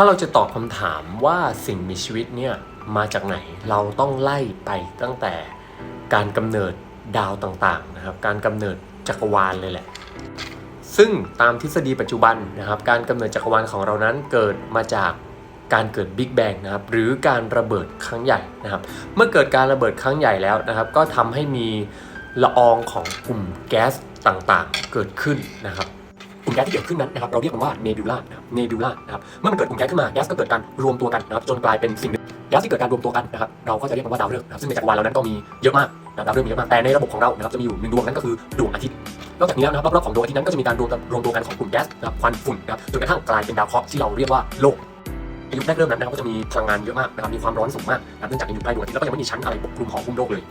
ถ้าเราจะตอบคำถามว่าสิ่งมีชีวิตเนี่ยมาจากไหนเราต้องไล่ไปตั้งแต่การกำเนิดดาวต่างๆนะครับ การกำเนิดจักรวาลเลยแหละ ซึ่งตามทฤษฎีปัจจุบันนะครับ การกำเนิดจักรวาลของเรานั้นเกิดมาจากการเกิดบิ๊กแบงนะครับหรือการระเบิดครั้งใหญ่นะครับ เมื่อเกิดการระเบิดครั้งใหญ่แล้วนะครับ ก็ทำให้มีละอองของกลุ่มแก๊สต่างๆ เกิดขึ้นนะครับ ลุ่มแก๊สที่เกิดขึ้นนั้นนะครับเราเรียกมันว่าเนบิวลานะครับเนบิวลานะครับเมื่อมันเกิดกลุ่มแก๊สขึ้นมาแก๊สก็เกิดการรวมตัวกันนะครับจนกลายเป็นสิ่งแก๊สที่เกิดการรวมตัวกันนะครับเราก็จะเรียกมันว่าดาวฤกษ์นะครับซึ่งในจักรวาลเรานั้นก็มีเยอะมากนะดาวฤกษ์มีเยอะมากแต่ในระบบของเรานะครับจะมีอยู่หนึ่งดวงนั้นก็คือดวงอาทิตย์นอกจากนี้แล้วนะครับรอบๆของดวงอาทิตย์นั้นก็จะมีการรวมรวมตัวกันของกลุ่มแก๊สนะครับควันฝุ่นนะครับจนกระทั่งกลายเป็นดาวเคราะห์ที่เราเรียกว่าโลกในยุคแรกเริ่มนั้นนะครับก็จะมีพลังงานเยอะมากนะครับมีความร้อนสูงมากนะครับเนื่องจากยังอยู่ใกล้ดวงอาทิตย์แล้วก็ยังไม่มีชั้นอะไรปกคลุมของหุ้มโลกเลย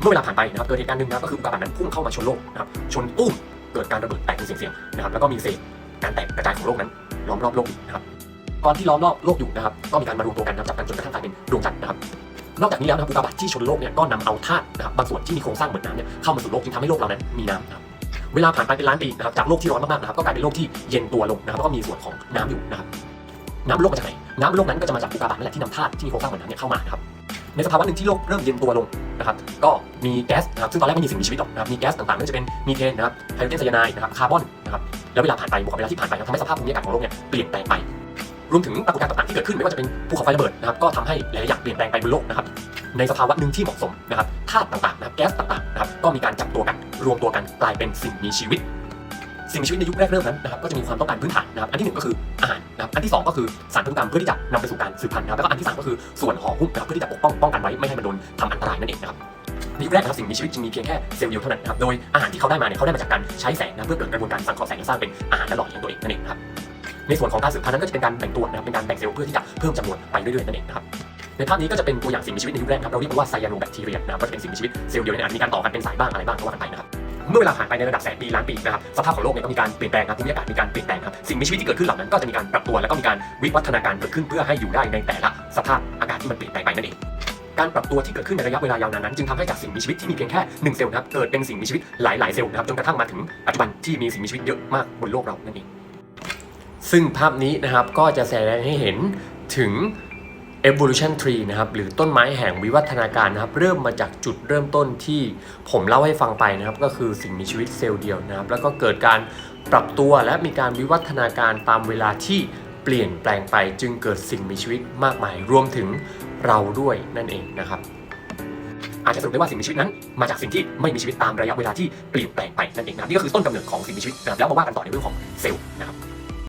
เมื่อเวลาผ่านไปนะครับเกิดเหตุการณ์หนึ่งนะครับก็คืออุกกาบาตนั้นพุ่งเข้ามาชนโลกนะครับชนตุ้ม เกิดการระเบิดแตกเป็นเสียงๆนะครับแล้วก็มีเศษการแตกกระจายของโลกนั้นล้อมรอบโลกอยู่นะครับตอนที่ล้อมรอบโลกอยู่นะครับก็มีการมารวมตัวกันนะครับจับกันจนกระทั่งกลายเป็นดวงจันทร์นะครับนอกจากนี้แล้วนะครับอุกกาบาตที่ชนโลกเนี่ยก็นำเอาธาตุนะครับบางส่วนที่มีโครงสร้างเหมือนน้ำเนี่ยเข้ามาสู่โลกจึงทำให้โลกเรานั้นมีน้ำนะครับเวลาผ่านไปเป็นล้านปีนะครับจากโลกที่ร้อนมากๆนะครับก็กลายเป็นโลกที่เย็นตัวลงนะครับแล้วก็มีส่วนของน้ำอยู่นะครับน้ำโลกมาจากไหนน้ำโลกนั้นก็จะมาจากอุกกาบาตนั่นแหละที่นำธาตุที่มีโครงสร้างเหมือนน้ำเนี่ยเข้ามานะครับ ในสภาวะหนึ่งที่โลกเริ่มเย็นตัวลงนะครับก็มีแก๊สนะครับซึ่งตอนแรกไม่มีสิ่งมีชีวิตหรอกนะครับมีแก๊สต่างๆไม่ว่าจะเป็นมีเทนนะครับไฮโดรเจนไซยาไนด์นะครับคาร์บอนนะครับแล้วเวลาผ่านไปบวกกับเวลาที่ผ่านไปทำให้สภาพภูมิอากาศของโลกเนี่ยเปลี่ยนแปลงไป รวมถึงปรากฏการณ์ต่างๆที่เกิดขึ้นไม่ว่าจะเป็นภูเขาไฟระเบิดนะครับก็ทำให้หลายๆอย่างเปลี่ยนแปลงไปบนโลกนะครับในสภาวะหนึ่งที่เหมาะสมนะครับธาตุต่างๆนะครับแก๊สต่างๆนะครับก็มีการจับตัวกันรวมตัวกันกลายเป็นสิ่งมีชีวิต สิ่งมีชีวิตในยุคแรกเริ่มนั้นนะครับก็จะมีความต้องการพื้นฐานนะครับอันที่หนึ่งก็คืออาหารนะครับอันที่สองก็คือสารพันธุกรรมเพื่อที่จะนำไปสู่การสืบพันธุ์นะครับแล้วก็อันที่สามก็คือส่วนห่อหุ้มนะครับเพื่อที่จะปกป้องป้องกันไว้ไม่ให้มันโดนทำอันตรายนั่นเองนะครับในยุคแรกนะครับสิ่งมีชีวิตจึงมีเพียงแค่เซลล์เดียวเท่านั้นนะครับโดยอาหารที่เขาได้มาเนี่ยเขาได้มาจากการใช้แสงนะเพื่อเกิดกระบวนการสังเคราะห์แสงและสร้างเป็นอาหารและหล่อเลี้ยงตัวเองนั่นเองครับในส่วนของการสืบพันธุ์นั้นก็จะเป็นการแบ่งตัวนะครับเป็นการแบ่งเซลล์เพื่อที่จะเพิ่มจำนวนไปเรื่อยๆนั่นเองนะครับในภาพนี้ก็จะเป็นตัวอย่างสิ่งมีชีวิตในยุคแรกครับเราเรียกมันว่าไซยาโนแบคทีเรียนะครับก็จะเป็นสิ่งมีชีวิตเซลล์เดียวในนั้นมีการต่อกันเป็นสายบ้างอะไรบ้างก็ว่ากันไปนะครับ เมื่อเวลาผ่านไปในระดับแสนปีล้านปีนะครับสภาพของโลกเนี่ยก็มีการเปลี่ยนแปลงครับภูมิอากาศมีการเปลี่ยนแปลงครับสิ่งมีชีวิตที่เกิดขึ้นเหล่านั้นก็จะมีการปรับตัวแล้วก็มีการวิวัฒนาการเกิดขึ้นเพื่อให้อยู่ได้ในแต่ละสภาพอากาศที่มันเปลี่ยนแปลงไปนั่นเองการปรับตัวที่เกิดขึ้นในระยะเวลายาวนานนั้นจึงทำให้จากสิ่งมีชีวิตที่มีเพียงแค่หนึ่งเซลล์นะครับเกิดเป็นสิ่งมีชีวิตหลายๆเซลล์นะครับจนกระทั่งมาถึงปัจจุบันที่มีสิ่งมีชีวิตเยอะมากบนโลกเรานั่นเองซึ่งภาพนี้นะครับก็จะแสดงให้เห็นถึง evolution tree นะครับหรือต้นไม้แห่งวิวัฒนาการนะครับเริ่มมาจากจุดเริ่มต้นที่ผมเล่าให้ฟังไปนะครับก็คือสิ่งมีชีวิตเซลล์เดียวนะครับแล้วก็เกิดการปรับตัวและมีการวิวัฒนาการตามเวลาที่เปลี่ยนแปลงไปจึงเกิดสิ่งมีชีวิตมากมาย รวมถึงเราด้วยนั่นเองนะครับอาจจะสรุปได้ว่าสิ่งมีชีวิตนั้นมาจากสิ่งที่ไม่มีชีวิตตามระยะเวลาที่เปลี่ยนแปลงไปนั่นเองนะครับนี่ก็คือต้นกำเนิดของสิ่งมีชีวิตนะครับแล้วมาว่ากันต่อในเรื่องของเซลล์นะครับ